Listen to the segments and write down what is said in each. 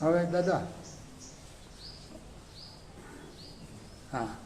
હવે દાદા. હા.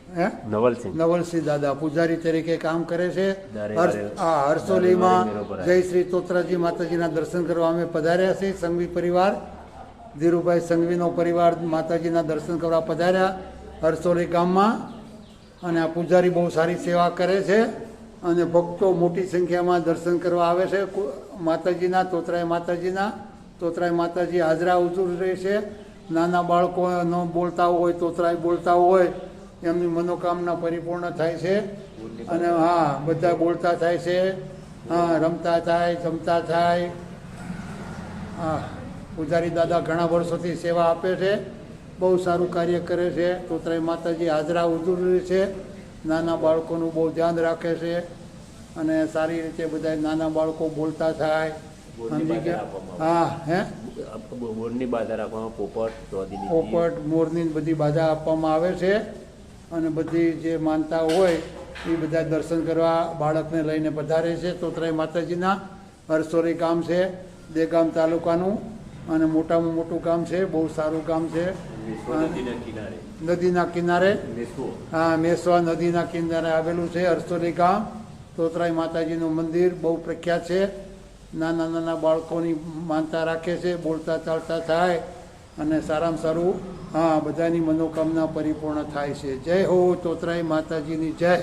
હે? નવલસિંહ. નવલસિંહ દાદા પૂજારી તરીકે કામ કરે છે. આ હરસોલીમાં જય શ્રી તોત્રાજી માતાજીના દર્શન કરવા અમે પધાર્યા છીએ. સંઘવી પરિવાર ધીરુભાઈ સંઘવીનો પરિવાર માતાજીના દર્શન કરવા પધાર્યા હરસોલી ગામમાં. અને આ પૂજારી બહુ સારી સેવા કરે છે અને ભક્તો મોટી સંખ્યામાં દર્શન કરવા આવે છે. માતાજીના તોતરાય માતાજીના. તોતરાય માતાજી હાજરા ઉજર રહે છે. નાના બાળકો ન બોલતા હોય તોતરાય બોલતા હોય એમની મનોકામના પરિપૂર્ણ થાય છે. અને હા બધા બોલતા થાય છે. હા રમતા થાય જમતા થાય. હા પૂજારી દાદા ઘણા વર્ષોથી સેવા આપે છે. બહુ સારું કાર્ય કરે છે. તોતરાય માતાજી હાજરા ઉજુરી છે. નાના બાળકોનું બહુ ધ્યાન રાખે છે. અને સારી રીતે બધા નાના બાળકો બોલતા થાય. હા હે? મોરની બાધા રાખવામાં પોપટ પોપટ મોરની બધી બાધા આપવામાં આવે છે. અને બધી જે માનતા હોય એ બધા દર્શન કરવા બાળકને લઈને પધારે છે. તોતરાય માતાજીના હરસોરી ગામ છે. દેગામ તાલુકાનું અને મોટામાં મોટું કામ છે. બહુ સારું કામ છે. નદીના કિનારે. હા મેસવા નદીના કિનારે આવેલું છે હરસોરી ગામ. તોતરાય માતાજીનું મંદિર બહુ પ્રખ્યાત છે. નાના નાના બાળકોની માનતા રાખે છે. બોલતા ચાલતા થાય. અને સારામાં સારું હા બધાની મનોકામના પરિપૂર્ણ થાય છે. જય હો તોતરાય માતાજીની જય.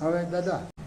હવે દાદા